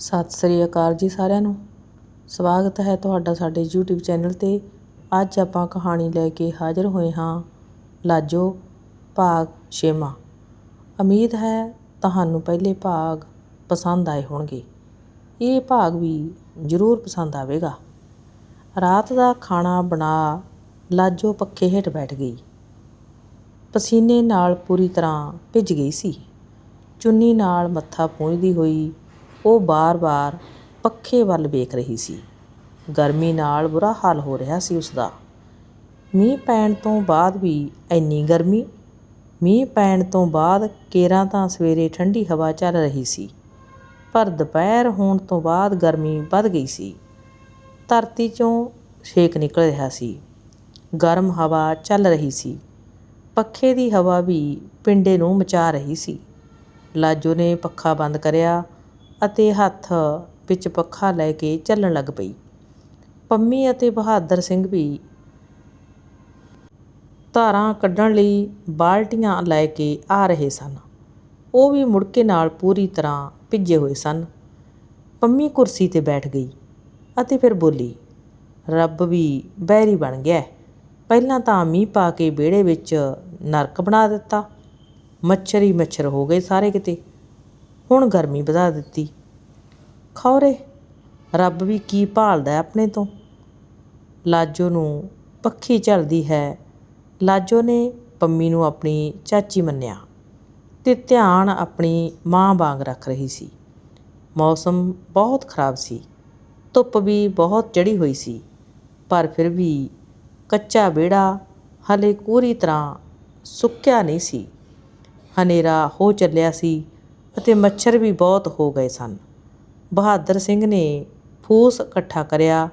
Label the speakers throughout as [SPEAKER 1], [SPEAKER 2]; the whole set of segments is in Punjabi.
[SPEAKER 1] ਸਤਿ ਸ੍ਰੀ ਅਕਾਲ ਜੀ ਸਾਰਿਆਂ ਨੂੰ। ਸਵਾਗਤ ਹੈ ਤੁਹਾਡਾ ਸਾਡੇ YouTube ਚੈਨਲ 'ਤੇ। ਅੱਜ ਆਪਾਂ ਕਹਾਣੀ ਲੈ ਕੇ ਹਾਜ਼ਰ ਹੋਏ ਹਾਂ, ਲਾਜੋ ਭਾਗ ਛੇਵਾਂ। ਉਮੀਦ ਹੈ ਤੁਹਾਨੂੰ ਪਹਿਲੇ ਭਾਗ ਪਸੰਦ ਆਏ ਹੋਣਗੇ। ਇਹ ਭਾਗ ਵੀ ਜ਼ਰੂਰ ਪਸੰਦ ਆਵੇਗਾ। ਰਾਤ ਦਾ ਖਾਣਾ ਬਣਾ ਲਾਜੋ ਪੱਖੇ ਹੇਠ ਬੈਠ ਗਈ। ਪਸੀਨੇ ਨਾਲ ਪੂਰੀ ਤਰ੍ਹਾਂ ਭਿੱਜ ਗਈ ਸੀ। ਚੁੰਨੀ ਨਾਲ ਮੱਥਾ ਪੂੰਝਦੀ ਹੋਈ ਉਹ ਵਾਰ ਵਾਰ ਪੱਖੇ ਵੱਲ ਵੇਖ ਰਹੀ ਸੀ। ਗਰਮੀ ਨਾਲ ਬੁਰਾ ਹਾਲ ਹੋ ਰਿਹਾ ਸੀ ਉਸਦਾ। ਮੀਂਹ ਪੈਣ ਤੋਂ ਬਾਅਦ ਵੀ ਇੰਨੀ ਗਰਮੀ? ਮੀਂਹ ਪੈਣ ਤੋਂ ਬਾਅਦ ਕੇਰਾਂ ਤਾਂ ਸਵੇਰੇ ਠੰਡੀ ਹਵਾ ਚੱਲ ਰਹੀ ਸੀ, ਪਰ ਦੁਪਹਿਰ ਹੋਣ ਤੋਂ ਬਾਅਦ ਗਰਮੀ ਵੱਧ ਗਈ ਸੀ। ਧਰਤੀ 'ਚੋਂ ਛੇਕ ਨਿਕਲ ਰਿਹਾ ਸੀ। ਗਰਮ ਹਵਾ ਚੱਲ ਰਹੀ ਸੀ। ਪੱਖੇ ਦੀ ਹਵਾ ਵੀ ਪਿੰਡੇ ਨੂੰ ਮਚਾ ਰਹੀ ਸੀ। ਲਾਜੋ ਨੇ ਪੱਖਾ ਬੰਦ ਕਰਿਆ ਅਤੇ ਹੱਥ ਵਿੱਚ ਪੱਖਾ ਲੈ ਕੇ ਚੱਲਣ ਲੱਗ ਪਈ। ਪੰਮੀ ਅਤੇ ਬਹਾਦਰ ਸਿੰਘ ਵੀ ਧਾਰਾਂ ਕੱਢਣ ਲਈ ਬਾਲਟੀਆਂ ਲੈ ਕੇ ਆ ਰਹੇ ਸਨ। ਉਹ ਵੀ ਮੁੜਕੇ ਨਾਲ ਪੂਰੀ ਤਰ੍ਹਾਂ ਭਿੱਜੇ ਹੋਏ ਸਨ। ਪੰਮੀ ਕੁਰਸੀ ਤੇ ਬੈਠ ਗਈ ਅਤੇ ਫਿਰ ਬੋਲੀ, ਰੱਬ ਵੀ ਬੈਰੀ ਬਣ ਗਿਆ ਪਹਿਲਾਂ ਤਾਂ ਮੀਂਹ ਪਾ ਕੇ ਵਿਹੜੇ ਵਿੱਚ ਨਰਕ ਬਣਾ ਦਿੱਤਾ। ਮੱਛਰ ਹੀ ਮੱਛਰ ਹੋ ਗਏ ਸਾਰੇ ਕਿਤੇ। ਹੁਣ ਗਰਮੀ ਵਧਾ ਦਿੱਤੀ। ਖੌਰੇ। ਰੱਬ ਵੀ ਕੀ ਭਾਲਦਾ ਆਪਣੇ ਤੋਂ? ਲਾਜੋ ਨੂੰ ਪੱਖੀ ਝੱਲਦੀ ਹੈ। ਲਾਜੋ ਨੇ ਪੰਮੀ ਨੂੰ ਆਪਣੀ ਚਾਚੀ ਮੰਨਿਆ ਤੇ ਧਿਆਨ ਆਪਣੀ ਮਾਂ ਵਾਂਗ ਰੱਖ ਰਹੀ ਸੀ। ਮੌਸਮ ਬਹੁਤ ਖਰਾਬ ਸੀ। ਧੁੱਪ ਵੀ ਬਹੁਤ ਚੜੀ ਹੋਈ ਸੀ। ਪਰ ਫਿਰ ਵੀ ਕੱਚਾ ਵਿਹੜਾ ਹਲੇ ਪੂਰੀ ਤਰ੍ਹਾਂ ਸੁੱਕਿਆ ਨਹੀਂ ਸੀ। ਹਨੇਰਾ ਹੋ ਚੱਲਿਆ ਸੀ ਅਤੇ ਮੱਛਰ ਵੀ ਬਹੁਤ ਹੋ ਗਏ ਸਨ। ਬਹਾਦਰ ਸਿੰਘ ਨੇ ਫੂਸ ਇਕੱਠਾ ਕਰਿਆ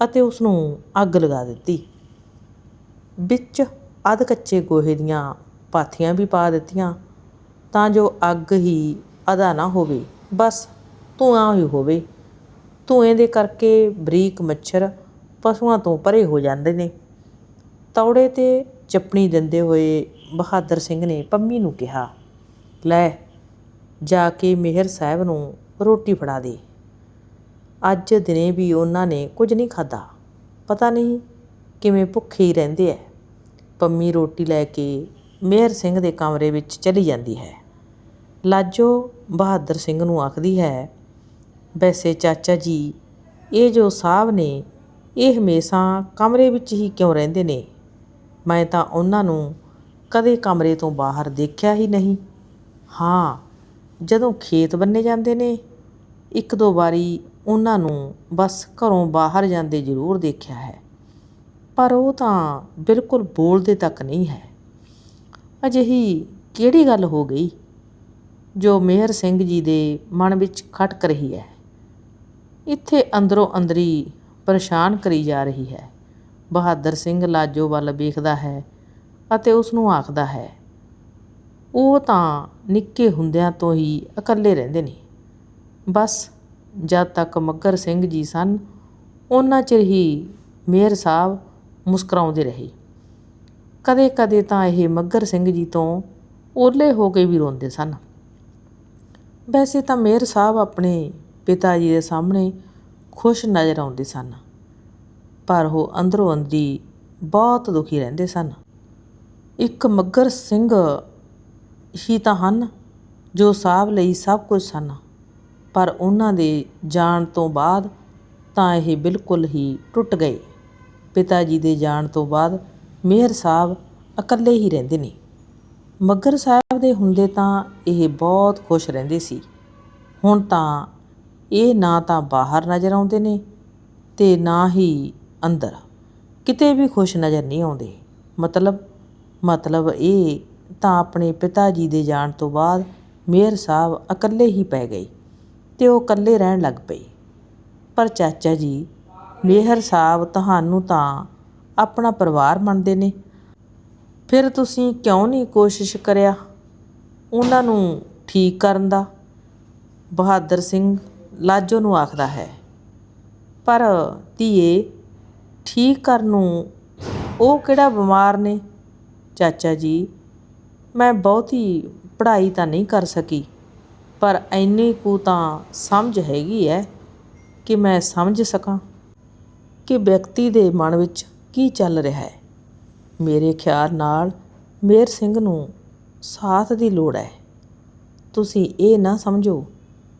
[SPEAKER 1] ਅਤੇ ਉਸ ਨੂੰ ਅੱਗ ਲਗਾ ਦਿੱਤੀ। ਵਿੱਚ ਅੱਧ ਕੱਚੇ ਗੋਹੇ ਦੀਆਂ ਪਾਥੀਆਂ ਵੀ ਪਾ ਦਿੱਤੀਆਂ ਤਾਂ ਜੋ ਅੱਗ ਹੀ ਅਦਾ ਨਾ ਹੋਵੇ। ਬਸ ਧੂਆਂ ਹੀ ਹੋਵੇ। ਧੂਏ ਦੇ ਕਰਕੇ ਬਰੀਕ ਮੱਛਰ ਪਸ਼ੂਆਂ ਤੋਂ ਪਰੇ ਹੋ ਜਾਂਦੇ ਨੇ। ਤੌੜੇ ਤੇ ਚੱਪਣੀ ਦਿੰਦੇ ਹੋਏ ਬਹਾਦਰ ਸਿੰਘ ਨੇ ਪੰਮੀ ਨੂੰ ਕਿਹਾ, ਲੈ, ਜਾ ਕੇ ਮਿਹਰ ਸਾਹਿਬ ਨੂੰ ਰੋਟੀ ਫੜਾ ਦੇ। ਅੱਜ ਦਿਨੇ ਵੀ ਉਹਨਾਂ ਨੇ ਕੁਝ ਨਹੀਂ ਖਾਦਾ ਪਤਾ ਨਹੀਂ ਕਿਵੇਂ ਭੁੱਖੇ ਹੀ ਰਹਿੰਦੇ ਐ। ਪੰਮੀ ਰੋਟੀ ਲੈ ਕੇ ਮਿਹਰ ਸਿੰਘ ਦੇ ਕਮਰੇ ਵਿੱਚ ਚਲੀ ਜਾਂਦੀ ਹੈ। ਲਾਜੋ ਬਹਾਦਰ ਸਿੰਘ ਨੂੰ ਆਖਦੀ ਹੈ, ਵੈਸੇ ਚਾਚਾ ਜੀ, ਇਹ ਜੋ ਸਾਹਿਬ ਨੇ, ਇਹ ਹਮੇਸ਼ਾ ਕਮਰੇ ਵਿੱਚ ਹੀ ਕਿਉਂ ਰਹਿੰਦੇ ਨੇ? ਮੈਂ ਤਾਂ ਉਹਨਾਂ ਨੂੰ ਕਦੇ ਕਮਰੇ ਤੋਂ ਬਾਹਰ ਦੇਖਿਆ ਹੀ ਨਹੀਂ। ਹਾਂ, ਜਦੋਂ ਖੇਤ ਬੰਨੇ ਜਾਂਦੇ ਨੇ ਇੱਕ ਦੋ ਵਾਰੀ ਉਹਨਾਂ ਨੂੰ ਬਸ ਘਰੋਂ ਬਾਹਰ ਜਾਂਦੇ ਜ਼ਰੂਰ ਦੇਖਿਆ ਹੈ। ਪਰ ਉਹ ਤਾਂ ਬਿਲਕੁਲ ਬੋਲਦੇ ਤੱਕ ਨਹੀਂ ਹੈ। ਅਜਿਹੀ ਕਿਹੜੀ ਗੱਲ ਹੋ ਗਈ ਜੋ ਮੇਹਰ ਸਿੰਘ ਜੀ ਦੇ ਮਨ ਵਿੱਚ ਖਟਕ ਰਹੀ ਹੈ? ਇੱਥੇ ਅੰਦਰੋਂ ਅੰਦਰੀ ਪਰੇਸ਼ਾਨ ਕਰੀ ਜਾ ਰਹੀ ਹੈ। ਬਹਾਦਰ ਸਿੰਘ ਲਾਜੋ ਵੱਲ ਵੇਖਦਾ ਹੈ ਅਤੇ ਉਸ ਨੂੰ ਆਖਦਾ ਹੈ, ਉਹ ਤਾਂ ਨਿੱਕੇ ਹੁੰਦਿਆਂ ਤੋਂ ਹੀ ਇਕੱਲੇ ਰਹਿੰਦੇ ਨੇ। ਬਸ, ਜਦ ਤੱਕ ਮੱਗਰ ਸਿੰਘ ਜੀ ਸਨ, ਉਹਨਾਂ ਚਿਰ ਹੀ ਮੇਰ ਸਾਹਿਬ ਮੁਸਕਰਾਉਂਦੇ ਰਹੇ। ਕਦੇ ਕਦੇ ਤਾਂ ਇਹ ਮੱਗਰ ਸਿੰਘ ਜੀ ਤੋਂ ਓਲੇ ਹੋ ਕੇ ਵੀ ਰੋਂਦੇ ਸਨ। ਵੈਸੇ ਤਾਂ ਮੇਰ ਸਾਹਿਬ ਆਪਣੇ ਪਿਤਾ ਜੀ ਦੇ ਸਾਹਮਣੇ ਖੁਸ਼ ਨਜ਼ਰ ਆਉਂਦੇ ਸਨ, ਪਰ ਉਹ ਅੰਦਰੋਂ ਅੰਦਰੀ ਬਹੁਤ ਦੁਖੀ ਰਹਿੰਦੇ ਸਨ। ਇੱਕ ਮੱਗਰ ਸਿੰਘ ਹੀ ਤਾਂ ਹਨ ਜੋ ਸਾਹਿਬ ਲਈ ਸਭ ਕੁਝ ਸਨ। ਪਰ ਉਹਨਾਂ ਦੇ ਜਾਣ ਤੋਂ ਬਾਅਦ ਤਾਂ ਇਹ ਬਿਲਕੁਲ ਹੀ ਟੁੱਟ ਗਏ। ਪਿਤਾ ਜੀ ਦੇ ਜਾਣ ਤੋਂ ਬਾਅਦ ਮੇਹਰ ਸਾਹਿਬ ਇਕੱਲੇ ਹੀ ਰਹਿੰਦੇ ਨੇ। ਮੱਗਰ ਸਾਹਿਬ ਦੇ ਹੁੰਦੇ ਤਾਂ ਇਹ ਬਹੁਤ ਖੁਸ਼ ਰਹਿੰਦੇ ਸੀ। ਹੁਣ ਤਾਂ ਇਹ ਨਾ ਤਾਂ ਬਾਹਰ ਨਜ਼ਰ ਆਉਂਦੇ ਨੇ ਤੇ ਨਾ ਹੀ ਅੰਦਰ। ਕਿਤੇ ਵੀ ਖੁਸ਼ ਨਜ਼ਰ ਨਹੀਂ ਆਉਂਦੇ। ਮਤਲਬ ਮਤਲਬ ਇਹ ਤਾਂ ਆਪਣੇ ਪਿਤਾ ਜੀ ਦੇ ਜਾਣ ਤੋਂ ਬਾਅਦ ਮੇਹਰ ਸਾਹਿਬ ਇਕੱਲੇ ਹੀ ਪੈ ਗਏ। ਅਤੇ ਉਹ ਇਕੱਲੇ ਰਹਿਣ ਲੱਗ ਪਏ ਪਰ ਚਾਚਾ ਜੀ, ਮੇਹਰ ਸਾਹਿਬ ਤੁਹਾਨੂੰ ਤਾਂ ਆਪਣਾ ਪਰਿਵਾਰ ਮੰਨਦੇ ਨੇ। ਫਿਰ ਤੁਸੀਂ ਕਿਉਂ ਨਹੀਂ ਕੋਸ਼ਿਸ਼ ਕਰਿਆ? ਉਹਨਾਂ ਨੂੰ ਠੀਕ ਕਰਨ ਦਾ? ਬਹਾਦਰ ਸਿੰਘ ਲਾਜੋ ਨੂੰ ਆਖਦਾ ਹੈ। ਪਰ ਧੀਏ, ਠੀਕ ਕਰਨ ਨੂੰ ਉਹ ਕਿਹੜਾ ਬਿਮਾਰ ਨੇ? ਚਾਚਾ ਜੀ, ਮੈਂ ਬਹੁਤੀ ਪੜ੍ਹਾਈ ਤਾਂ ਨਹੀਂ ਕਰ ਸਕੀ। ਪਰ ਇੰਨੀ ਕੁ ਤਾਂ ਸਮਝ ਹੈਗੀ ਹੈ ਕਿ ਮੈਂ ਸਮਝ ਸਕਾਂ ਕਿ ਵਿਅਕਤੀ ਦੇ ਮਨ ਵਿੱਚ ਕੀ ਚੱਲ ਰਿਹਾ ਹੈ ਮੇਰੇ ਖਿਆਲ ਨਾਲ ਮੇਰ ਸਿੰਘ ਨੂੰ ਸਾਥ ਦੀ ਲੋੜ ਹੈ ਤੁਸੀਂ ਇਹ ਨਾ ਸਮਝੋ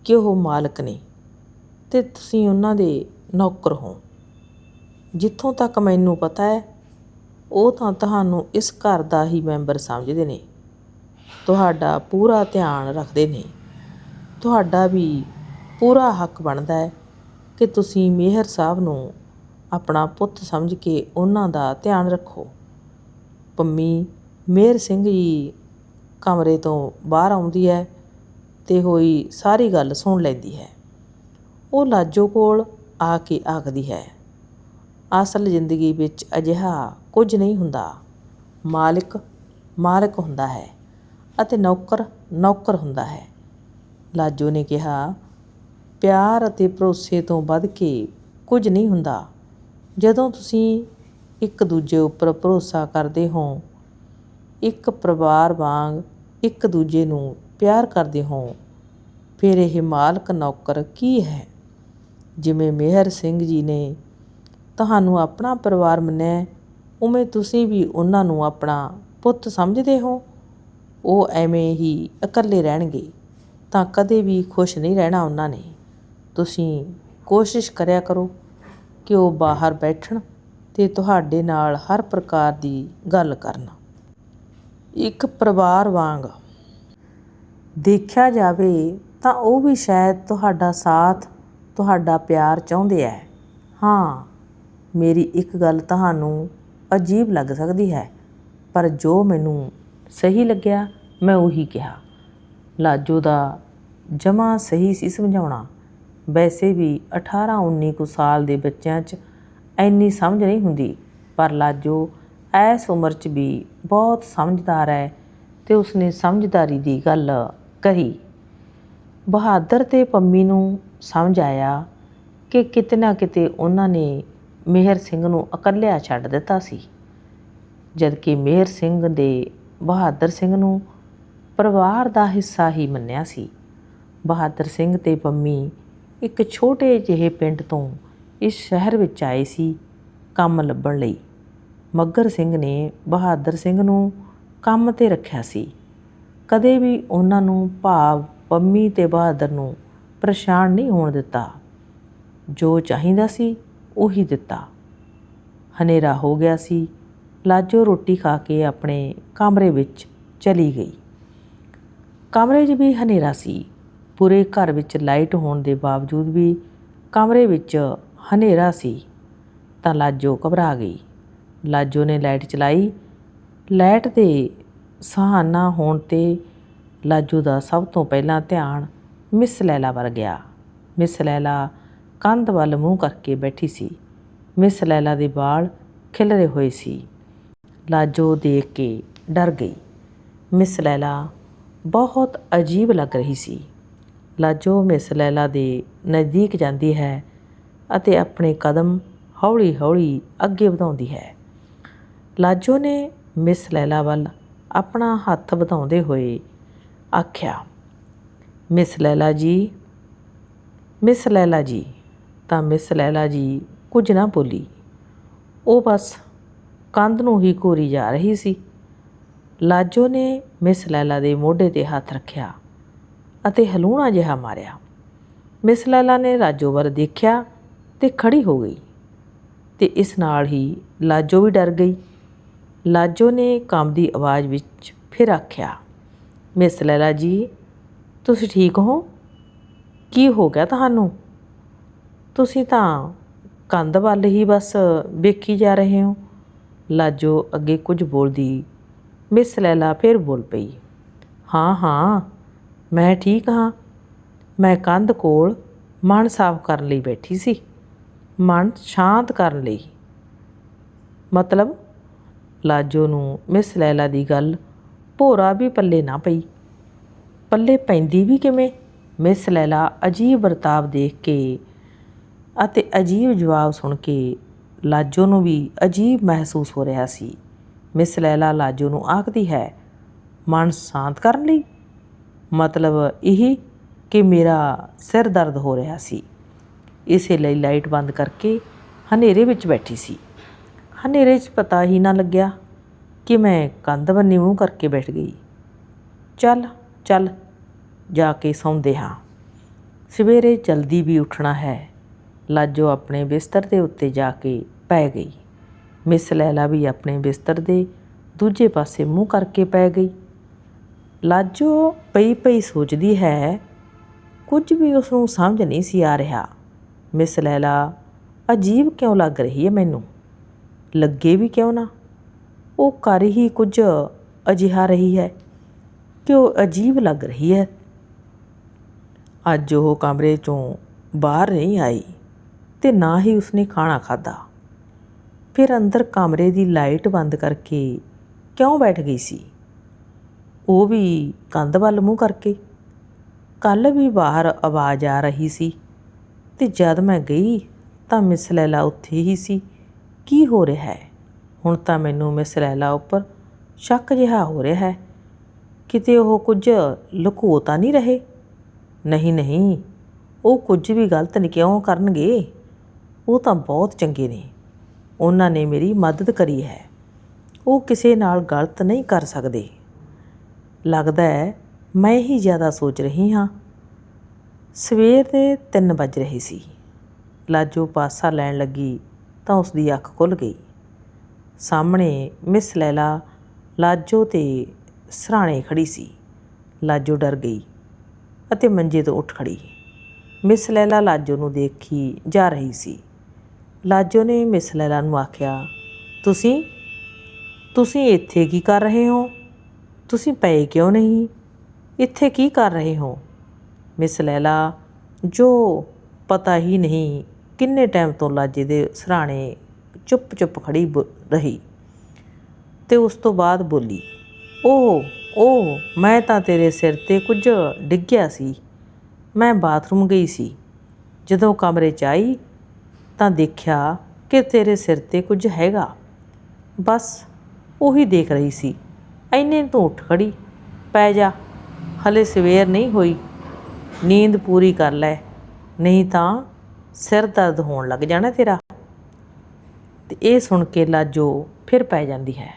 [SPEAKER 1] ਕਿ ਉਹ ਮਾਲਕ ਨੇ ਤੇ ਤੁਸੀਂ ਉਹਨਾਂ ਦੇ ਨੌਕਰ ਹੋ। ਜਿੱਥੋਂ ਤੱਕ ਮੈਨੂੰ ਪਤਾ ਹੈ ਉਹ ਤਾਂ ਤੁਹਾਨੂੰ ਇਸ ਘਰ ਦਾ ਹੀ ਮੈਂਬਰ ਸਮਝਦੇ ਨੇ। ਤੁਹਾਡਾ ਪੂਰਾ ਧਿਆਨ ਰੱਖਦੇ ਨੇ। ਤੁਹਾਡਾ ਵੀ ਪੂਰਾ ਹੱਕ ਬਣਦਾ ਹੈ ਕਿ ਤੁਸੀਂ ਮੇਹਰ ਸਾਹਿਬ ਨੂੰ ਆਪਣਾ ਪੁੱਤ ਸਮਝ ਕੇ ਉਹਨਾਂ ਦਾ ਧਿਆਨ ਰੱਖੋ। ਪੰਮੀ ਮੇਹਰ ਸਿੰਘ ਜੀ ਕਮਰੇ ਤੋਂ ਬਾਹਰ ਆਉਂਦੀ ਹੈ ਤੇ ਹੋਈ ਸਾਰੀ ਗੱਲ ਸੁਣ ਲੈਂਦੀ ਹੈ। ਉਹ ਲਾਜੋ ਕੋਲ ਆ ਕੇ ਆਖਦੀ ਹੈ, ਅਸਲ ਜ਼ਿੰਦਗੀ ਵਿੱਚ ਅਜਿਹਾ ਕੁਝ ਨਹੀਂ ਹੁੰਦਾ। ਮਾਲਿਕ ਮਾਲਕ ਹੁੰਦਾ ਹੈ ਅਤੇ ਨੌਕਰ ਨੌਕਰ ਹੁੰਦਾ ਹੈ। ਲਾਜੋ ਨੇ ਕਿਹਾ, ਪਿਆਰ ਅਤੇ ਭਰੋਸੇ ਤੋਂ ਵੱਧ ਕੇ ਕੁਝ ਨਹੀਂ ਹੁੰਦਾ। ਜਦੋਂ ਤੁਸੀਂ ਇੱਕ ਦੂਜੇ ਉੱਪਰ ਭਰੋਸਾ ਕਰਦੇ ਹੋ, ਇੱਕ ਪਰਿਵਾਰ ਵਾਂਗ ਇੱਕ ਦੂਜੇ ਨੂੰ ਪਿਆਰ ਕਰਦੇ ਹੋ, ਫਿਰ ਇਹ ਮਾਲਕ ਨੌਕਰ ਕੀ ਹੈ? ਜਿਵੇਂ ਮੇਹਰ ਸਿੰਘ ਜੀ ਨੇ, ਤੁਹਾਨੂੰ ਆਪਣਾ ਪਰਿਵਾਰ ਮੰਨਿਆ ਉਵੇਂ ਤੁਸੀਂ ਵੀ ਉਹਨਾਂ ਨੂੰ ਆਪਣਾ ਪੁੱਤ ਸਮਝਦੇ ਹੋ। ਉਹ ਐਵੇਂ ਹੀ ਇਕੱਲੇ ਰਹਿਣਗੇ। ਤਾਂ ਕਦੇ ਵੀ ਖੁਸ਼ ਨਹੀਂ ਰਹਿਣਾ ਉਹਨਾਂ ਨੇ। ਤੁਸੀਂ ਕੋਸ਼ਿਸ਼ ਕਰਿਆ ਕਰੋ ਕਿ ਉਹ ਬਾਹਰ ਬੈਠਣ ਅਤੇ ਤੁਹਾਡੇ ਨਾਲ ਹਰ ਪ੍ਰਕਾਰ ਦੀ ਗੱਲ ਕਰਨ। ਇੱਕ ਪਰਿਵਾਰ ਵਾਂਗ ਦੇਖਿਆ ਜਾਵੇ ਤਾਂ ਉਹ ਵੀ ਸ਼ਾਇਦ ਤੁਹਾਡਾ ਸਾਥ, ਤੁਹਾਡਾ ਪਿਆਰ ਚਾਹੁੰਦੇ ਹੈ ਹਾਂ, ਮੇਰੀ ਇੱਕ ਗੱਲ ਤੁਹਾਨੂੰ ਅਜੀਬ ਲੱਗ ਸਕਦੀ ਹੈ, ਪਰ ਜੋ ਮੈਨੂੰ ਸਹੀ ਲੱਗਿਆ, ਮੈਂ ਉਹੀ ਕਿਹਾ। ਲਾਜੋ ਦਾ ਜਮਾ ਸਹੀ ਸੀ ਸਮਝਾਉਣਾ। ਵੈਸੇ ਵੀ 18 19 ਕੁ ਸਾਲ ਦੇ ਬੱਚਿਆਂ 'ਚ ਐਨੀ ਸਮਝ ਨਹੀਂ ਹੁੰਦੀ, ਪਰ ਲਾਜੋ ਐਸ ਉਮਰ 'ਚ ਵੀ ਬਹੁਤ ਸਮਝਦਾਰ ਹੈ ਤੇ ਉਸਨੇ ਸਮਝਦਾਰੀ ਦੀ ਗੱਲ ਕਹੀ। ਬਹਾਦਰ ਤੇ ਪੰਮੀ ਨੂੰ ਸਮਝ ਆਇਆ ਕਿ ਕਿਤੇ ਨਾ ਕਿਤੇ ਉਹਨਾਂ ਨੇ ਮਿਹਰ ਸਿੰਘ ਨੂੰ ਇਕੱਲਿਆ ਛੱਡ ਦਿੱਤਾ ਸੀ, ਜਦਕਿ ਮਿਹਰ ਸਿੰਘ ਦੇ ਬਹਾਦਰ ਸਿੰਘ ਨੂੰ ਪਰਿਵਾਰ ਦਾ ਹਿੱਸਾ ਹੀ ਮੰਨਿਆ ਸੀ। ਬਹਾਦਰ ਸਿੰਘ ਤੇ ਪੰਮੀ ਇੱਕ ਛੋਟੇ ਜਿਹੇ ਪਿੰਡ ਤੋਂ ਇਸ ਸ਼ਹਿਰ ਵਿੱਚ ਆਏ ਸੀ ਕੰਮ ਲੱਭਣ ਲਈ। ਮੱਗਰ ਸਿੰਘ ਨੇ ਬਹਾਦਰ ਸਿੰਘ ਨੂੰ ਕੰਮ ਤੇ ਰੱਖਿਆ ਸੀ। ਕਦੇ ਵੀ ਉਹਨਾਂ ਨੂੰ ਭਾਵ ਪੰਮੀ ਤੇ ਬਹਾਦਰ ਨੂੰ ਪਰੇਸ਼ਾਨ ਨਹੀਂ ਹੋਣ ਦਿੱਤਾ। ਜੋ ਚਾਹੀਦਾ ਸੀ ਉਹੀ ਦਿੱਤਾ। ਹਨੇਰਾ ਹੋ ਗਿਆ ਸੀ। ਲਾਜੋ ਰੋਟੀ ਖਾ ਕੇ ਆਪਣੇ ਕਮਰੇ ਵਿੱਚ ਚਲੀ ਗਈ। ਕਮਰੇ 'ਚ ਵੀ ਹਨੇਰਾ ਸੀ। ਪੂਰੇ ਘਰ ਵਿੱਚ ਲਾਈਟ ਹੋਣ ਦੇ ਬਾਵਜੂਦ ਵੀ ਕਮਰੇ ਵਿੱਚ ਹਨੇਰਾ ਸੀ, ਤਾਂ ਲਾਜੋ ਘਬਰਾ ਗਈ। ਲਾਜੋ ਨੇ ਲਾਈਟ ਚਲਾਈ। ਲਾਈਟ ਦੇ ਸਹਾਨਾ ਹੋਣ ਤੇ ਲਾਜੋ ਦਾ ਸਭ ਤੋਂ ਪਹਿਲਾਂ ਧਿਆਨ ਮਿਸ ਲੈਲਾ ਵੱਲ ਗਿਆ। ਮਿਸ ਲੈਲਾ ਕੰਧ ਵੱਲ ਮੂੰਹ ਕਰਕੇ ਬੈਠੀ ਸੀ। ਮਿਸ ਲੈਲਾ ਦੇ ਵਾਲ ਖਿਲਰੇ ਹੋਏ ਸੀ। ਲਾਜੋ ਦੇਖ ਕੇ ਡਰ ਗਈ। ਮਿਸ ਲੈਲਾ ਬਹੁਤ ਅਜੀਬ ਲੱਗ ਰਹੀ ਸੀ। ਲਾਜੋ ਮਿਸ ਲੈਲਾ ਦੇ ਨਜ਼ਦੀਕ ਜਾਂਦੀ ਹੈ ਅਤੇ ਆਪਣੇ ਕਦਮ ਹੌਲੀ-ਹੌਲੀ ਅੱਗੇ ਵਧਾਉਂਦੀ ਹੈ। ਲਾਜੋ ਨੇ ਮਿਸ ਲੈਲਾ ਵੱਲ ਆਪਣਾ ਹੱਥ ਵਧਾਉਂਦੇ ਹੋਏ ਆਖਿਆ, ਮਿਸ ਲੈਲਾ ਜੀ, ਮਿਸ ਲੈਲਾ ਜੀ, ਤਾਂ ਮਿਸ ਲੈਲਾ ਜੀ ਕੁਝ ਨਾ ਬੋਲੀ। ਉਹ ਬਸ ਕੰਧ ਨੂੰ ਹੀ ਘੂਰੀ ਜਾ ਰਹੀ ਸੀ। ਲਾਜੋ ਨੇ ਮਿਸ ਲੈਲਾ ਦੇ ਮੋਢੇ ਤੇ ਹੱਥ ਰੱਖਿਆ ਅਤੇ ਹਲੂਣਾ ਜਿਹਾ ਮਾਰਿਆ। ਮਿਸ ਲੈਲਾ ਨੇ ਰਾਜੋ ਵੱਲ ਦੇਖਿਆ ਤੇ ਖੜੀ ਹੋ ਗਈ ਤੇ ਇਸ ਨਾਲ ਹੀ ਲਾਜੋ ਵੀ ਡਰ ਗਈ। ਲਾਜੋ ਨੇ ਕੰਮ ਦੀ ਆਵਾਜ਼ ਵਿੱਚ ਫਿਰ ਆਖਿਆ, ਮਿਸ ਲੈਲਾ ਜੀ, ਤੁਸੀਂ ਠੀਕ ਹੋ? ਕੀ ਹੋ ਗਿਆ ਤੁਹਾਨੂੰ? ਤੁਸੀਂ ਤਾਂ ਕੰਧ ਵੱਲ ਹੀ ਬਸ ਵੇਖੀ ਜਾ ਰਹੇ ਹੋ। ਲਾਜੋ ਅੱਗੇ ਕੁਝ ਬੋਲਦੀ ਮਿਸ ਲੈਲਾ ਫਿਰ ਬੋਲ ਪਈ। ਹਾਂ ਹਾਂ, ਮੈਂ ਠੀਕ ਹਾਂ। ਮੈਂ ਕੰਧ ਕੋਲ ਮਨ ਸਾਫ਼ ਕਰਨ ਲਈ ਬੈਠੀ ਸੀ। ਮਨ ਸ਼ਾਂਤ ਕਰਨ ਲਈ। ਮਤਲਬ ਲਾਜੋ ਨੂੰ ਮਿਸ ਲੈਲਾ ਦੀ ਗੱਲ ਭੋਰਾ ਵੀ ਪੱਲੇ ਨਾ ਪਈ। ਪੱਲੇ ਪੈਂਦੀ ਵੀ ਕਿਵੇਂ? ਮਿਸ ਲੈਲਾ ਅਜੀਬ ਵਰਤਾਵ ਦੇਖ ਕੇ ਅਤੇ ਅਜੀਬ ਜਵਾਬ ਸੁਣ ਕੇ ਲਾਜੋ ਨੂੰ ਵੀ ਅਜੀਬ ਮਹਿਸੂਸ ਹੋ ਰਿਹਾ ਸੀ। ਮਿਸ ਲੈਲਾ ਲਾਜੋ ਨੂੰ ਆਖਦੀ ਹੈ, ਮਨ ਸ਼ਾਂਤ ਕਰਨ ਲਈ? ਮਤਲਬ ਇਹ ਕਿ ਮੇਰਾ ਸਿਰ ਦਰਦ ਹੋ ਰਿਹਾ ਸੀ। ਇਸੇ ਲਈ ਲਾਈਟ ਬੰਦ ਕਰਕੇ ਹਨੇਰੇ ਵਿੱਚ ਬੈਠੀ ਸੀ। ਹਨੇਰੇ 'ਚ ਪਤਾ ਹੀ ਨਾ ਲੱਗਿਆ ਕਿ ਮੈਂ ਕੰਧ ਬੰਨੀ ਮੂੰਹ ਕਰਕੇ ਬੈਠ ਗਈ। ਚੱਲ ਚੱਲ, ਜਾ ਕੇ ਸੌਂਦੇ ਹਾਂ। ਸਵੇਰੇ ਜਲਦੀ ਵੀ ਉੱਠਣਾ ਹੈ। ਲਾਜੋ ਆਪਣੇ ਬਿਸਤਰ ਦੇ ਉੱਤੇ ਜਾ ਕੇ ਪੈ ਗਈ। ਮਿਸ ਲੈਲਾ ਵੀ ਆਪਣੇ ਬਿਸਤਰ ਦੇ ਦੂਜੇ ਪਾਸੇ ਮੂੰਹ ਕਰਕੇ ਪੈ ਗਈ। ਲਾਜੋ ਪਈ ਪਈ ਸੋਚਦੀ ਹੈ, ਕੁਝ ਵੀ ਉਸ ਨੂੰ ਸਮਝ ਨਹੀਂ ਸੀ ਆ ਰਿਹਾ। ਮਿਸ ਲੈਲਾ, ਅਜੀਬ ਕਿਉਂ ਲੱਗ ਰਹੀ ਹੈ ਮੈਨੂੰ? ਲੱਗੇ ਵੀ ਕਿਉਂ ਨਾ? ਉਹ ਕਰ ਹੀ ਕੁਝ ਅਜਿਹਾ ਰਹੀ ਹੈ ਕਿ ਉਹ ਅਜੀਬ ਲੱਗ ਰਹੀ ਹੈ? ਅੱਜ ਉਹ ਕਮਰੇ ਚੋਂ ਬਾਹਰ ਨਹੀਂ ਆਈ ਤੇ ਨਾ ਹੀ ਉਸਨੇ ਖਾਣਾ ਖਾਧਾ। ਫਿਰ ਅੰਦਰ ਕਮਰੇ ਦੀ ਲਾਈਟ ਬੰਦ ਕਰਕੇ ਕਿਉਂ ਬੈਠ ਗਈ ਸੀ? ਉਹ ਵੀ ਕੰਧ ਵੱਲ ਮੂੰਹ ਕਰਕੇ। ਕੱਲ ਵੀ ਬਾਹਰ ਆਵਾਜ਼ ਆ ਰਹੀ ਸੀ ਤੇ ਜਦ ਮੈਂ ਗਈ ਤਾਂ ਮਿਸ ਲੈਲਾ ਉੱਥੇ ਹੀ ਸੀ। ਕੀ ਹੋ ਰਿਹਾ ਹੈ? ਹੁਣ ਤਾਂ ਮੈਨੂੰ ਮਿਸ ਲੈਲਾ ਉੱਪਰ ਸ਼ੱਕ ਜਿਹਾ ਹੋ ਰਿਹਾ ਹੈ। ਕਿਤੇ ਉਹ ਕੁਝ ਲੁਕੋ ਤਾਂ ਨਹੀਂ ਰਹੇ? ਨਹੀਂ ਨਹੀਂ, ਉਹ ਕੁਝ ਵੀ ਗਲਤ ਨਹੀਂ ਕਿਉਂ ਕਰਨਗੇ? ਉਹ ਤਾਂ ਬਹੁਤ ਚੰਗੇ ਨੇ। ਉਹਨਾਂ ਨੇ ਮੇਰੀ ਮਦਦ ਕਰੀ ਹੈ। ਉਹ ਕਿਸੇ ਨਾਲ ਗਲਤ ਨਹੀਂ ਕਰ ਸਕਦੇ। ਲੱਗਦਾ ਹੈ, ਮੈਂ ਹੀ ਜ਼ਿਆਦਾ ਸੋਚ ਰਹੀ ਹਾਂ। ਸਵੇਰ ਦੇ 3 ਵੱਜ ਰਹੇ ਸੀ। ਲਾਜੋ ਪਾਸਾ ਲੈਣ ਲੱਗੀ ਤਾਂ ਉਸ ਦੀ ਅੱਖ ਖੁੱਲ ਗਈ। ਸਾਹਮਣੇ ਮਿਸ ਲੈਲਾ ਲਾਜੋ ਤੇ ਸਰਾਣੇ ਖੜੀ ਸੀ। ਲਾਜੋ ਡਰ ਗਈ ਅਤੇ ਮੰਜੇ ਤੋਂ ਉੱਠ ਖੜੀ। ਮਿਸ ਲੈਲਾ ਲਾਜੋ ਨੂੰ ਦੇਖੀ ਜਾ ਰਹੀ ਸੀ। ਲਾਜੋ ਨੇ ਮਿਸ ਲੈਲਾ ਨੂੰ ਆਖਿਆ, ਤੁਸੀਂ ਤੁਸੀਂ ਇੱਥੇ ਕੀ ਕਰ ਰਹੇ ਹੋ? ਤੁਸੀਂ ਪਏ ਕਿਉਂ ਨਹੀਂ? ਇੱਥੇ ਕੀ ਕਰ ਰਹੇ ਹੋ? ਮਿਸ ਲੈਲਾ, ਜੋ ਪਤਾ ਹੀ ਨਹੀਂ ਕਿੰਨੇ ਟਾਈਮ ਤੋਂ ਲਾਜੇ ਦੇ ਸਰਾਣੇ ਚੁੱਪ-ਚੁੱਪ ਖੜੀ ਬ- ਰਹੀ। ਤੇ ਉਸ ਤੋਂ ਬਾਅਦ ਬੋਲੀ ਓ ਓ ਮੈਂ ਤਾਂ ਤੇਰੇ ਸਿਰ ਤੇ ਕੁਝ ਡਿੱਗਿਆ ਸੀ। ਮੈਂ ਬਾਥਰੂਮ ਗਈ ਸੀ। ਜਦੋਂ ਕਮਰੇ 'ਚ ਆਈ ਤਾਂ ਦੇਖਿਆ ਕਿ ਤੇਰੇ ਸਿਰ ਤੇ ਕੁਝ ਹੈਗਾ। ਬਸ ਉਹੀ ਦੇਖ ਰਹੀ ਸੀ। ਐਨੇ ਤੋਂ ਉੱਠ ਖੜੀ। ਪੈ ਜਾ, ਹਲੇ ਸਵੇਰ ਨਹੀਂ ਹੋਈ। ਨੀਂਦ ਪੂਰੀ ਕਰ ਲੈ, ਨਹੀਂ ਤਾਂ ਸਿਰ ਦਰਦ ਹੋਣ ਲੱਗ ਜਾਣਾ ਤੇਰਾ। ਤੇ ਇਹ ਸੁਣ ਕੇ ਲਾਜੋ ਫਿਰ ਪੈ ਜਾਂਦੀ ਹੈ।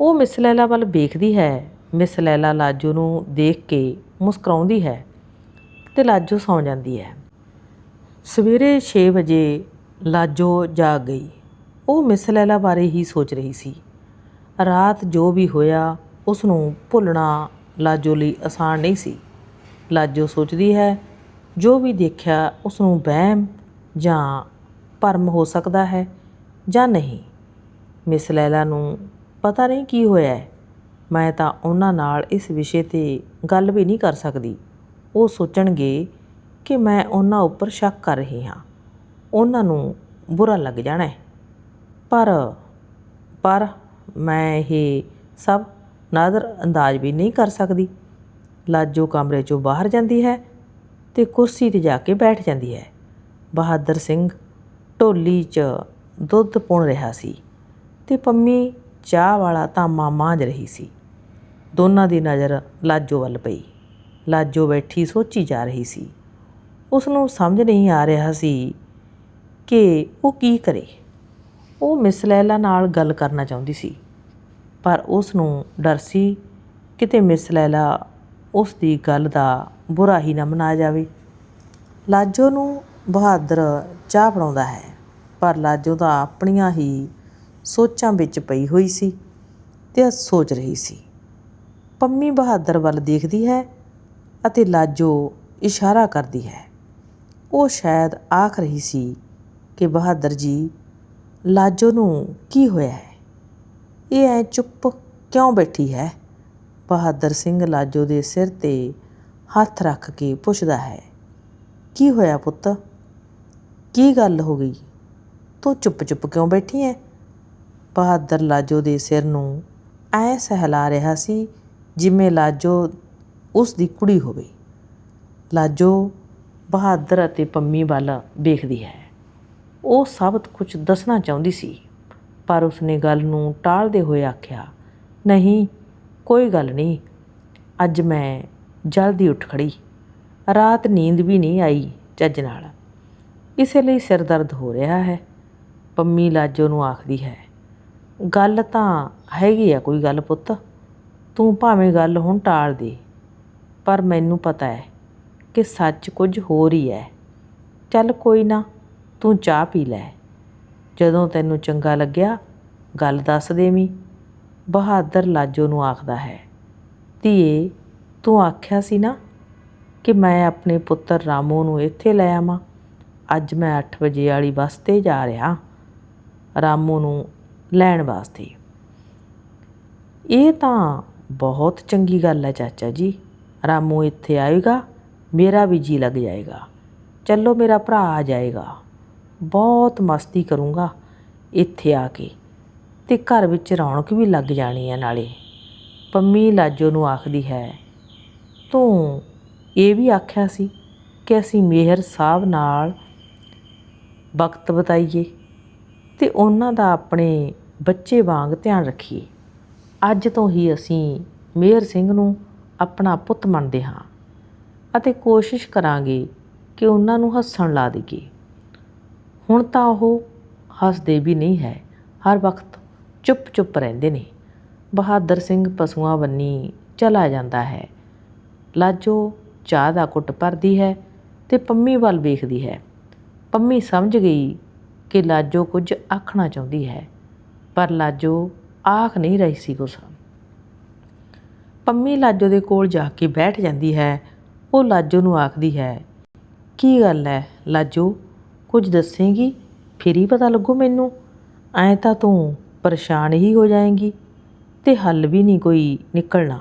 [SPEAKER 1] ਉਹ ਮਿਸ ਲੈਲਾ ਵੱਲ ਵੇਖਦੀ ਹੈ। ਮਿਸ ਲੈਲਾ ਲਾਜੋ ਨੂੰ ਦੇਖ ਕੇ ਮੁਸਕਰਾਉਂਦੀ ਹੈ ਤੇ ਲਾਜੋ ਸੌਂ ਜਾਂਦੀ ਹੈ। ਸਵੇਰੇ 6 ਵਜੇ ਲਾਜੋ ਜਾਗ ਗਈ। ਉਹ ਮਿਸ ਲੈਲਾ ਬਾਰੇ ਹੀ ਸੋਚ ਰਹੀ ਸੀ। ਰਾਤ ਜੋ ਵੀ ਹੋਇਆ ਉਸ ਨੂੰ ਭੁੱਲਣਾ ਲਾਜੋ ਲਈ ਆਸਾਨ ਨਹੀਂ ਸੀ। ਲਾਜੋ ਸੋਚਦੀ ਹੈ, ਜੋ ਵੀ ਦੇਖਿਆ ਉਸ ਨੂੰ ਵਹਿਮ ਜਾਂ ਭਰਮ ਹੋ ਸਕਦਾ ਹੈ ਜਾਂ ਨਹੀਂ। ਮਿਸ ਲੈਲਾ ਨੂੰ ਪਤਾ ਨਹੀਂ ਕੀ ਹੋਇਆ ਮੈਂ ਤਾਂ ਉਹਨਾਂ ਨਾਲ ਇਸ ਵਿਸ਼ੇ ਤੇ ਗੱਲ ਵੀ ਨਹੀਂ ਕਰ ਸਕਦੀ। ਉਹ ਸੋਚਣਗੇ ਕਿ ਮੈਂ ਉਹਨਾਂ ਉੱਪਰ ਸ਼ੱਕ ਕਰ ਰਹੀ ਹਾਂ। ਉਹਨਾਂ ਨੂੰ ਬੁਰਾ ਲੱਗ ਜਾਣਾ ਹੈ। ਪਰ ਪਰ ਮੈਂ ਇਹ ਸਭ ਨਜ਼ਰ ਅੰਦਾਜ਼ ਵੀ ਨਹੀਂ ਕਰ ਸਕਦੀ। ਲਾਜੋ ਕਮਰੇ ਚੋਂ ਬਾਹਰ ਜਾਂਦੀ ਹੈ ਤੇ ਕੁਰਸੀ ਤੇ ਜਾ ਕੇ ਬੈਠ ਜਾਂਦੀ ਹੈ। ਬਹਾਦਰ ਸਿੰਘ ਢੋਲੀ 'ਚ ਦੁੱਧ ਪੁਣ ਰਿਹਾ ਸੀ ਤੇ ਪੰਮੀ ਚਾਹ ਵਾਲਾ ਤਾਮਾ ਮਾਂਜ ਰਹੀ ਸੀ। ਦੋਨਾਂ ਦੀ ਨਜ਼ਰ ਲਾਜੋ ਵੱਲ ਪਈ। ਲਾਜੋ ਬੈਠੀ ਸੋਚੀ ਜਾ ਰਹੀ ਸੀ। ਉਸ ਨੂੰ ਸਮਝ ਨਹੀਂ ਆ ਰਿਹਾ ਸੀ ਕਿ ਉਹ ਕੀ ਕਰੇ। ਉਹ ਮਿਸ ਲੈਲਾ ਨਾਲ ਗੱਲ ਕਰਨਾ ਚਾਹੁੰਦੀ ਸੀ, ਪਰ ਉਸ ਨੂੰ ਡਰ ਸੀ ਕਿਤੇ ਮਿਸ ਲੈਲਾ ਉਸ ਦੀ ਗੱਲ ਦਾ ਬੁਰਾ ਹੀ ਨਾ ਮਨਾ ਜਾਵੇ। ਲਾਜੋ ਨੂੰ ਬਹਾਦਰ ਚਾਹ ਬਣਾਉਂਦਾ ਹੈ, ਪਰ ਲਾਜੋ ਤਾਂ ਆਪਣੀਆਂ ਹੀ ਸੋਚਾਂ ਵਿੱਚ ਪਈ ਹੋਈ ਸੀ ਤੇ ਸੋਚ ਰਹੀ ਸੀ। ਪੰਮੀ ਬਹਾਦਰ ਵੱਲ ਦੇਖਦੀ ਹੈ ਅਤੇ ਲਾਜੋ ਇਸ਼ਾਰਾ ਕਰਦੀ ਹੈ। ਉਹ ਸ਼ਾਇਦ ਆਖ ਰਹੀ ਸੀ ਕਿ ਬਹਾਦਰ ਜੀ, ਲਾਜੋ ਨੂੰ ਕੀ ਹੋਇਆ ਹੈ? ਇਹ ਐ ਚੁੱਪ ਕਿਉਂ ਬੈਠੀ ਹੈ? ਬਹਾਦਰ ਸਿੰਘ ਲਾਜੋ ਦੇ ਸਿਰ ਤੇ ਹੱਥ ਰੱਖ ਕੇ ਪੁੱਛਦਾ ਹੈ, ਕੀ ਹੋਇਆ ਪੁੱਤ? ਕੀ ਗੱਲ ਹੋ ਗਈ? ਤੂੰ ਚੁੱਪ-ਚੁੱਪ ਕਿਉਂ ਬੈਠੀ ਹੈ ਬਹਾਦਰ ਲਾਜੋ ਦੇ ਸਿਰ ਨੂੰ ਐ ਸਹਿਲਾ ਰਿਹਾ ਸੀ ਜਿਵੇਂ ਲਾਜੋ ਉਸ ਦੀ ਕੁੜੀ ਹੋਵੇ। ਲਾਜੋ ਬਹਾਦਰ ਅਤੇ ਪੰਮੀ ਵੱਲ ਵੇਖਦੀ ਹੈ। ਉਹ ਸਭ ਕੁਝ ਦੱਸਣਾ ਚਾਹੁੰਦੀ ਸੀ, ਪਰ ਉਸਨੇ ਗੱਲ ਨੂੰ ਟਾਲਦੇ ਹੋਏ ਆਖਿਆ, ਨਹੀਂ, ਕੋਈ ਗੱਲ ਨਹੀਂ, ਅੱਜ ਮੈਂ ਜਲਦੀ ਉੱਠ ਖੜੀ। ਰਾਤ ਨੀਂਦ ਵੀ ਨਹੀਂ ਆਈ ਚੱਜ ਨਾਲ। ਇਸੇ ਲਈ ਸਿਰ ਦਰਦ ਹੋ ਰਿਹਾ ਹੈ। ਪੰਮੀ ਲਾਜੋ ਨੂੰ ਆਖਦੀ ਹੈ, ਗੱਲ ਤਾਂ ਹੈਗੀ ਆ ਕੋਈ ਗੱਲ ਪੁੱਤ, ਤੂੰ ਭਾਵੇਂ ਗੱਲ ਹੁਣ ਟਾਲ ਦੇ, ਪਰ ਮੈਨੂੰ ਪਤਾ ਹੈ ਕਿ ਸੱਚ ਕੁਝ ਹੋਰ ਹੀ ਹੈ। ਚੱਲ ਕੋਈ ਨਾ, ਤੂੰ ਚਾਹ ਪੀ ਲੈ। ਜਦੋਂ ਤੈਨੂੰ ਚੰਗਾ ਲੱਗਿਆ, ਗੱਲ ਦੱਸ ਦੇਵੀਂ। ਬਹਾਦਰ ਲਾਜੋ ਨੂੰ ਆਖਦਾ ਹੈ, ਧੀਏ, ਤੂੰ ਆਖਿਆ ਸੀ ਨਾ ਕਿ ਮੈਂ ਆਪਣੇ ਪੁੱਤਰ ਰਾਮੂ ਨੂੰ ਇੱਥੇ ਲੈ ਆਵਾਂ। ਅੱਜ ਮੈਂ 8 ਵਜੇ ਵਾਲੀ ਬੱਸ ਤੇ ਜਾ ਰਿਹਾ। ਰਾਮੂ ਨੂੰ ਲੈਣ ਵਾਸਤੇ। ਇਹ ਤਾਂ ਬਹੁਤ ਚੰਗੀ ਗੱਲ ਹੈ ਚਾਚਾ ਜੀ। ਰਾਮੂ ਇੱਥੇ ਆਏਗਾ ਮੇਰਾ ਵੀ ਜੀ ਲੱਗ ਜਾਏਗਾ। ਚੱਲੋ ਮੇਰਾ ਭਰਾ ਆ ਜਾਏਗਾ। ਬਹੁਤ ਮਸਤੀ ਕਰੂੰਗਾ ਇੱਥੇ ਆ ਕੇ। ਤੇ ਘਰ ਵਿੱਚ ਰੌਣਕ ਵੀ ਲੱਗ ਜਾਣੀ ਹੈ ਨਾਲੇ। ਪੰਮੀ ਲਾਜੋ ਨੂੰ ਆਖਦੀ ਹੈ, ਤੂੰ ਇਹ ਵੀ ਆਖਿਆ ਸੀ ਕਿ ਅਸੀਂ ਮੇਹਰ ਸਾਹਿਬ ਨਾਲ ਵਕਤ ਬਤਾਈਏ ਤੇ ਉਹਨਾਂ ਦਾ ਆਪਣੇ ਬੱਚੇ ਵਾਂਗ ਧਿਆਨ ਰੱਖੀਏ। ਅੱਜ ਤੋਂ ਹੀ ਅਸੀਂ ਮੇਹਰ ਸਿੰਘ ਨੂੰ ਆਪਣਾ ਪੁੱਤ ਮੰਨਦੇ ਹਾਂ। ਅਤੇ ਕੋਸ਼ਿਸ਼ ਕਰਾਂਗੇ ਕਿ ਉਹਨਾਂ ਨੂੰ ਹੱਸਣ ਲਾ ਦੇਈਏ। ਹੁਣ ਤਾਂ ਉਹ ਹੱਸਦੇ ਵੀ ਨਹੀਂ ਹੈ। ਹਰ ਵਕਤ ਚੁੱਪ-ਚੁੱਪ ਰਹਿੰਦੇ ਨੇ। ਬਹਾਦਰ ਸਿੰਘ ਪਸ਼ੂਆਂ ਬੰਨੀ ਚਲਾ ਜਾਂਦਾ ਹੈ। ਲਾਜੋ ਚਾਹ ਦਾ ਕੁੱਟ ਭਰਦੀ ਹੈ ਤੇ ਪੰਮੀ ਵੱਲ ਵੇਖਦੀ ਹੈ। ਪੰਮੀ ਸਮਝ ਗਈ ਕਿ ਲਾਜੋ ਕੁਝ ਆਖਣਾ ਚਾਹੁੰਦੀ ਹੈ, ਪਰ ਲਾਜੋ ਆਖ ਨਹੀਂ ਰਹੀ ਸੀ ਕੁਛ। ਪੰਮੀ ਲਾਜੋ ਦੇ ਕੋਲ ਜਾ ਕੇ ਬੈਠ ਜਾਂਦੀ ਹੈ ਉਹ ਲਾਜੋ ਨੂੰ ਆਖਦੀ ਹੈ, ਕੀ ਗੱਲ ਹੈ ਲਾਜੋ? ਕੁਝ ਦੱਸੇਂਗੀ? ਫਿਰ ਹੀ ਪਤਾ ਲੱਗੂ ਮੈਨੂੰ। ਐਂ ਤਾਂ ਤੂੰ ਪਰੇਸ਼ਾਨ ਹੀ ਹੋ ਜਾਏਂਗੀ ਤੇ ਹੱਲ ਵੀ ਨਹੀਂ ਕੋਈ ਨਿਕਲਣਾ।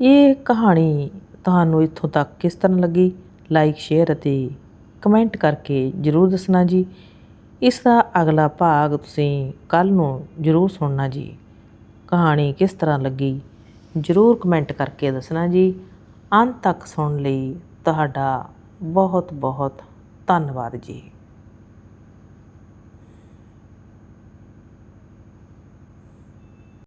[SPEAKER 1] ਇਹ ਕਹਾਣੀ ਤੁਹਾਨੂੰ ਇੱਥੋਂ ਤੱਕ ਕਿਸ ਤਰ੍ਹਾਂ ਲੱਗੀ? ਲਾਈਕ, ਸ਼ੇਅਰ ਅਤੇ ਕਮੈਂਟ ਕਰਕੇ ਜਰੂਰ ਦੱਸਣਾ ਜੀ। ਇਸ ਦਾ ਅਗਲਾ ਭਾਗ ਤੁਸੀਂ ਕੱਲ ਨੂੰ ਜਰੂਰ ਸੁਣਨਾ ਜੀ। ਕਹਾਣੀ ਕਿਸ ਤਰ੍ਹਾਂ ਲੱਗੀ? ਜਰੂਰ ਕਮੈਂਟ ਕਰਕੇ ਦੱਸਣਾ ਜੀ। ਅੰਤ ਤੱਕ ਸੁਣਨ ਲਈ ਤੁਹਾਡਾ ਬਹੁਤ ਬਹੁਤ ਧੰਨਵਾਦ ਜੀ।